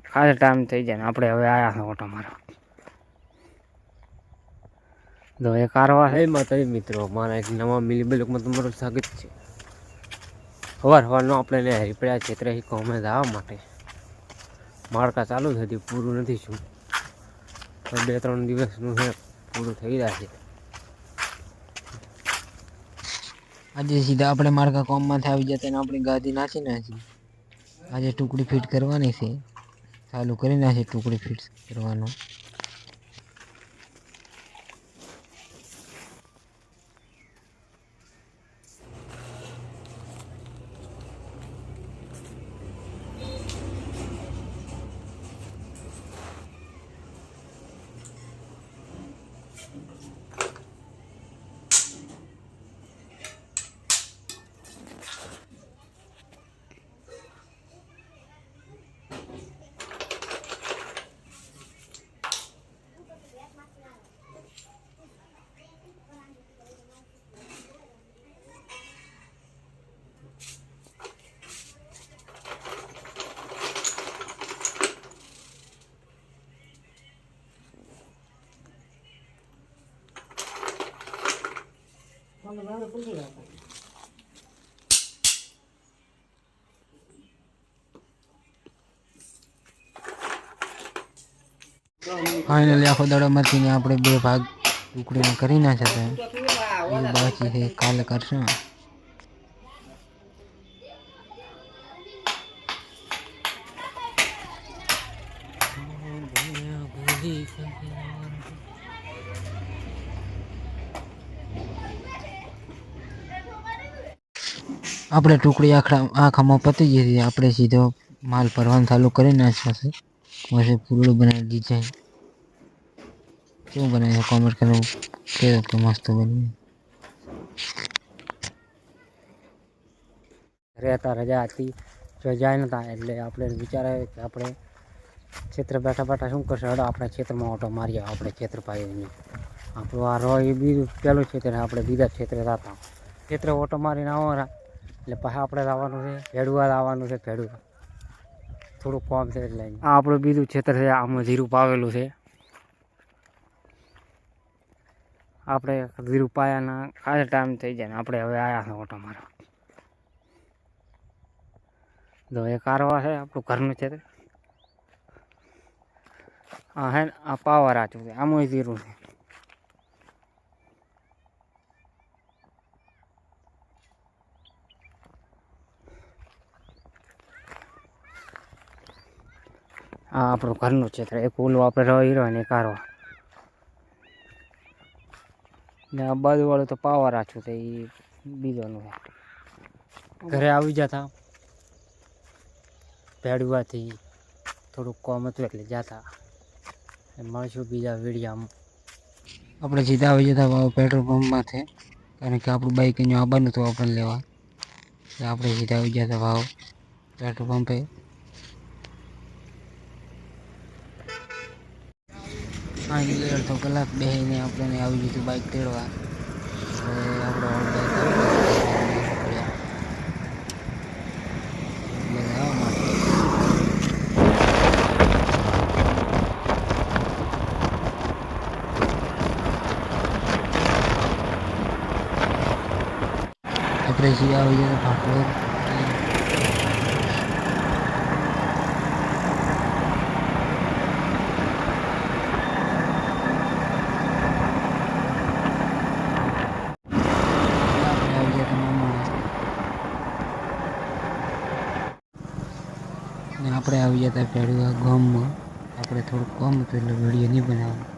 ખાસ ટાઈમ થઈ જાય ને આપણે હવે આવ્યા છે ઓટો મારો. તો એ કારવા છે. હે માતાજી મિત્રો મારા એક નવા મિલી બ્લોકમાં તમારું સ્વાગત છે. સવાર સવારનો આપણે ને હરી પડ્યા ક્ષેત્રે કોમે આવવા માટે. માળકા ચાલુ જ હતી પૂરું નથી શું પણ બે ત્રણ દિવસનું છે પૂરું થઈ રહ્યા છે. આજે સીધા આપણે માર્કા કોમમાંથી આવી જતા ને આપણી ગાદી નાખી નાખી. આજે ટુકડી ફિટ કરવાની છે. ચાલુ કરી નાખી ટુકડી ફિક્સ કરવાનું. ફાઇનલી આખો દડામાંથી ને આપણે બે ભાગ ટુકડીમાં કરી નાખ્યા હતા એ બાકી છે કાલે કરશું. આપણે ટુકડી આખા આખામાં પતી ગઈ આપણે સીધો માલ ભરવાનું ચાલુ કરી નાખશે પછી પૂરું બનાવી ડિઝાઇન કેવું બનાવી છે? કોમેન્ટ કરવું કે મસ્ત બની ઘરે હતા, રજા હતી. જો જાય નતા, એટલે આપણે વિચાર આવે કે આપણે ક્ષેત્ર બેઠા બેઠા શું કરશે? હડો, આપણે ક્ષેત્રમાં ઓટો મારીએ. આપણે ક્ષેત્ર પાડીને આપણું આ રો એ બીજું પહેલું ને આપણે બીજા ક્ષેત્રે જતા ક્ષેત્ર ઓટો મારીને આવવાના એટલે પાછા આપણે લાવવાનું છે ભેડુઆ લાવવાનું છે ભેડુઆ થોડું કોમ છે એટલે આ આપણું બીજું ક્ષેત્ર છે, આમાં જીરું પાવેલું છે. આપણે જીરું પાયાના ખાસ ટાઈમ થઈ જાય ને આપણે હવે આવ્યા છે ઓટો મારા તો એ કારવા છે આપણું ઘરનું તે. આ હે આ પાવર આચું છે, આમાં જીરું છે. આ આપણું ઘરનું ચિત્ર એક ઓલું આપણે રહી રહ્યો ને કારવા ને આ બાજુવાળું તો પાવર આછું છે એ બીજોનું ઘરે આવી જતા. ભેડવાથી થોડુંક કોમ હતું એટલે જતા. મળશું બીજા વિડીયામાં. આપણે સીધા આવી જતા પેટ્રોલ પંપમાંથી, કારણ કે આપણું બાઇક અહીંયા આવવાનું હતું આપણને લેવા. આપણે સીધા આવી જતા ભાવ પેટ્રોલ પંપે. ફાઇનલી અડધો કલાક બેસીને આપણે આવી જતું બાઈક તેડવા. આપણો આપણે સીધા આવી જાય ભાટલોર આપણે આવી જતા મામા આપણે આવી જતા પેડવા ગામમાં. આપણે થોડુંક કામ હતું એટલે વીડિયો નહીં બનાવવાનું.